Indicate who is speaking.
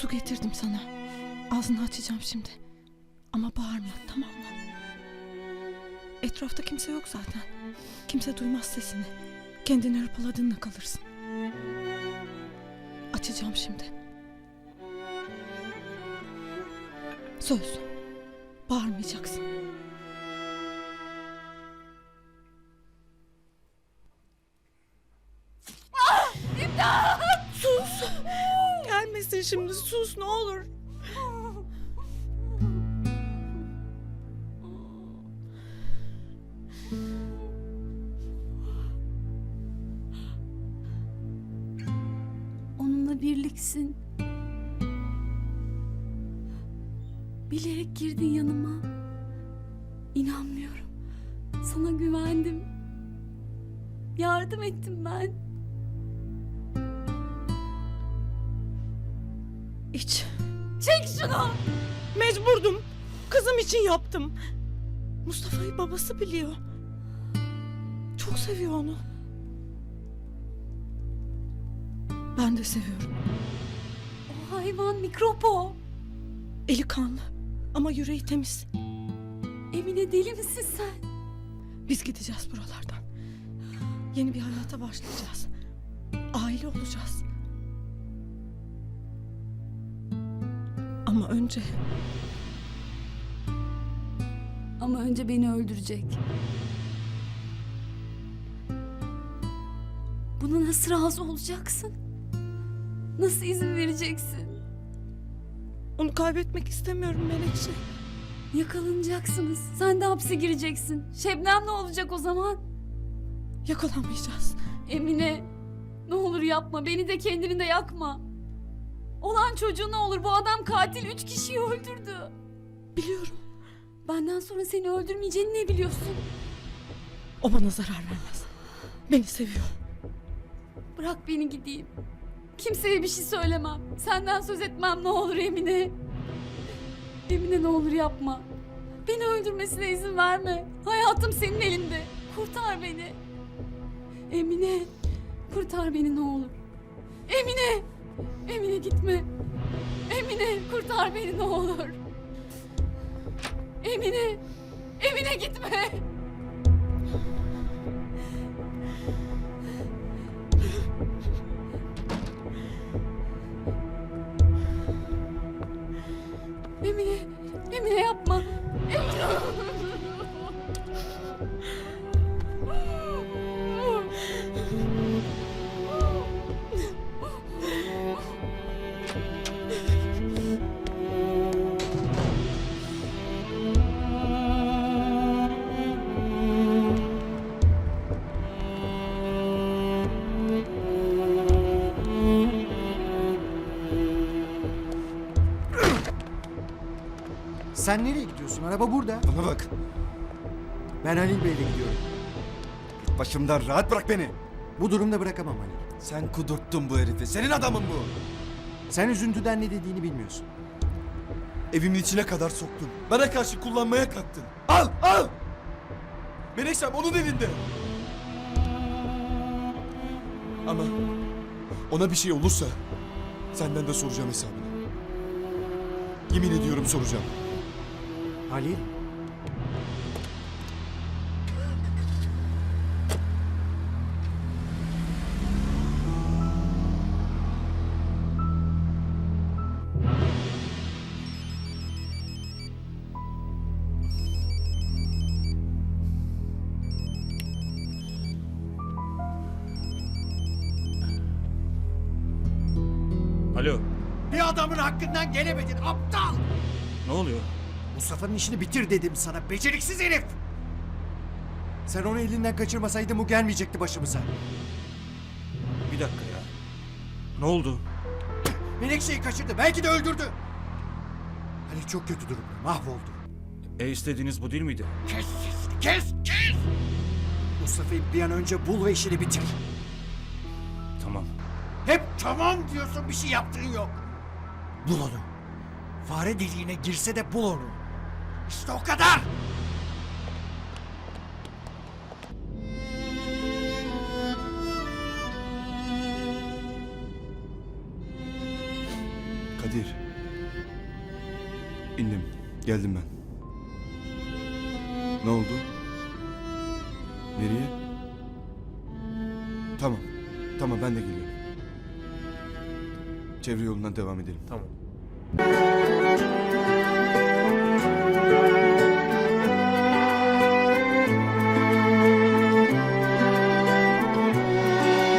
Speaker 1: Su getirdim sana. Ağzını açacağım şimdi. Ama bağırma tamam mı? Etrafta kimse yok zaten. Kimse duymaz sesini. Kendini hırpaladığınla kalırsın. Açacağım şimdi. Söz. Bağırmayacaksın. Gelmesin şimdi sus ne olur.
Speaker 2: Onunla birliksin. Bilerek girdin yanıma. İnanmıyorum. Sana güvendim. Yardım ettim ben.
Speaker 1: İç.
Speaker 2: Çek şunu!
Speaker 1: Mecburdum. Kızım için yaptım. Mustafa'yı babası biliyor. Çok seviyor onu. Ben de seviyorum.
Speaker 2: O hayvan mikrop o.
Speaker 1: Eli kanlı ama yüreği temiz.
Speaker 2: Emine deli misin sen?
Speaker 1: Biz gideceğiz buralardan. Yeni bir hayata başlayacağız. Aile olacağız. Ama önce
Speaker 2: Ama önce beni öldürecek. Buna nasıl razı olacaksın? Nasıl izin vereceksin?
Speaker 1: onu kaybetmek istemiyorum Menekşe.
Speaker 2: Yakalanacaksınız. Sen de hapse gireceksin. Şebnem ne olacak o zaman?
Speaker 1: Yakalanmayacağız.
Speaker 2: Emine ne olur yapma. Beni de kendini de yakma. Olan çocuğu ne olur bu adam katil üç kişiyi öldürdü.
Speaker 1: Biliyorum.
Speaker 2: Benden sonra seni öldürmeyeceğini ne biliyorsun?
Speaker 1: O bana zarar vermez. Beni seviyor.
Speaker 2: Bırak beni gideyim. Kimseye bir şey söylemem. Senden söz etmem ne olur Emine. Emine ne olur yapma. Beni öldürmesine izin verme. Hayatım senin elinde. Kurtar beni. Emine. Kurtar beni ne olur. Emine. Emine gitme. Emine kurtar beni ne olur. Emine. Emine gitme. Emine. Emine yapma.
Speaker 3: Sen nereye gidiyorsun? Araba burada.
Speaker 4: Bana bak.
Speaker 3: Ben Halil Bey'le gidiyorum.
Speaker 4: Başımdan rahat bırak beni.
Speaker 3: Bu durumda bırakamam Halil.
Speaker 4: Sen kudurttun bu herifi. Senin adamın bu.
Speaker 3: Sen üzüntüden ne dediğini bilmiyorsun.
Speaker 4: Evimin içine kadar soktun. Bana karşı kullanmaya kalktın. Al al. Menekşem onun elinde. Ama ona bir şey olursa senden de soracağım hesabını. Yemin ediyorum soracağım.
Speaker 3: Halil.
Speaker 5: Alo,
Speaker 3: Bir adamın hakkından gelemedin aptal.
Speaker 5: ne oluyor?
Speaker 3: Mustafa'nın işini bitir dedim sana beceriksiz herif. Sen onu elinden kaçırmasaydın bu gelmeyecekti başımıza.
Speaker 5: Bir dakika ya. Ne oldu?
Speaker 3: Menekşe'yi kaçırdı belki de öldürdü. Halil çok kötü durumda mahvoldu.
Speaker 5: E istediğiniz bu değil miydi?
Speaker 3: Kes sesini kes kes. Mustafa'yı bir an önce bul ve işini bitir. Tamam diyorsun bir şey yaptığın yok. Bul onu. Fare deliğine girse de bul onu. İşte o kadar.
Speaker 4: Kadir. İndim. Geldim ben. Ne oldu? Nereye? Tamam. Tamam ben de geliyorum. Çevre yolundan devam edelim.
Speaker 5: Tamam.